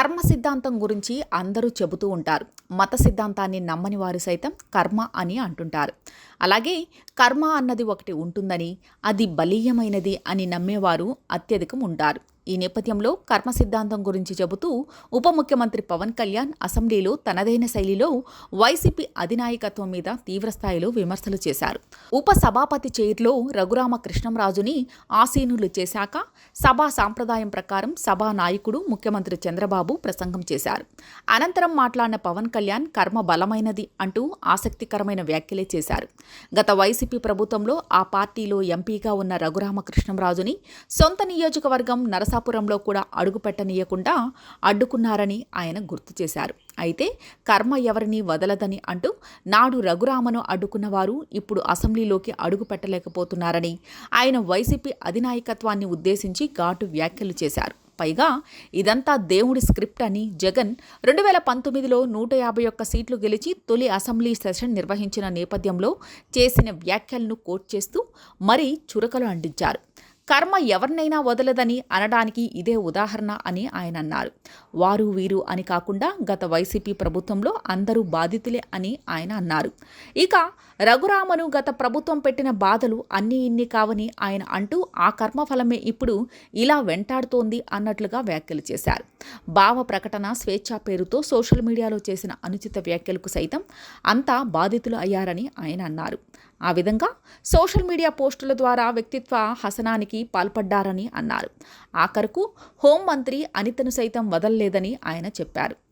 కర్మ సిద్ధాంతం గురించి అందరూ చెబుతూ ఉంటారు. మత సిద్ధాంతాన్ని నమ్మని వారు సైతం కర్మ అని అంటుంటారు. అలాగే కర్మ అన్నది ఒకటి ఉంటుందని అది బలీయమైనది అని నమ్మేవారు అత్యధికం ఉంటారు. ఈ నేపథ్యంలో కర్మ సిద్ధాంతం గురించి చెబుతూ ఉప ముఖ్యమంత్రి పవన్ కళ్యాణ్ అసెంబ్లీలో తనదైన శైలిలో వైసీపీ అధినాయకత్వం మీద తీవ్రస్థాయిలో విమర్శలు చేశారు. ఉప సభాపతి చైర్లో రఘురామ కృష్ణంరాజుని ఆసీనులు చేశాక సభా సాంప్రదాయం ప్రకారం సభా నాయకుడు ముఖ్యమంత్రి చంద్రబాబు ప్రసంగం చేశారు. అనంతరం మాట్లాడిన పవన్ కళ్యాణ్ కర్మ బలమైనది అంటూ ఆసక్తికరమైన వ్యాఖ్యలే చేశారు. గత వైసీపీ ప్రభుత్వంలో ఆ పార్టీలో ఎంపీగా ఉన్న రఘురామ కృష్ణంరాజుని సొంత నియోజకవర్గం నరసాపురంలో కూడా అడుగుపెట్టనీయకుండా అడ్డుకున్నారని ఆయన గుర్తు చేశారు. అయితే కర్మ ఎవరిని వదలదని అంటూ నాడు రఘురామను అడ్డుకున్నవారు ఇప్పుడు అసెంబ్లీలోకి అడుగు పెట్టలేకపోతున్నారని ఆయన వైసీపీ అధినాయకత్వాన్ని ఉద్దేశించి ఘాటు వ్యాఖ్యలు చేశారు. పైగా ఇదంతా దేవుడి స్క్రిప్ట్ అని జగన్ రెండు వేల పంతొమ్మిదిలో నూట యాభై ఒక్క సీట్లు గెలిచి తొలి అసెంబ్లీ సెషన్ నిర్వహించిన నేపథ్యంలో చేసిన వ్యాఖ్యలను కోట్ చేస్తూ మరీ చురకలు అంటించారు. కర్మ ఎవరినైనా వదలదని అనడానికి ఇదే ఉదాహరణ అని ఆయన అన్నారు. వారు వీరు అని కాకుండా గత వైసీపీ ప్రభుత్వంలో అందరూ బాధితులే అని ఆయన అన్నారు. ఇక రఘురామను గత ప్రభుత్వం పెట్టిన బాధలు అన్ని ఇన్ని కావని ఆయన అంటూ ఆ కర్మఫలమే ఇప్పుడు ఇలా వెంటాడుతోంది అన్నట్లుగా వ్యాఖ్యలు చేశారు. భావ ప్రకటన స్వేచ్ఛ పేరుతో సోషల్ మీడియాలో చేసిన అనుచిత వ్యాఖ్యలకు సైతం అంతా బాధితులు అయ్యారని ఆయన అన్నారు. ఆ విధంగా సోషల్ మీడియా పోస్టుల ద్వారా వ్యక్తిత్వ హసనానికి పాల్పడ్డారని అన్నారు. ఆఖరకు హోంమంత్రి అనితను సైతం వదలలేదని ఆయన చెప్పారు.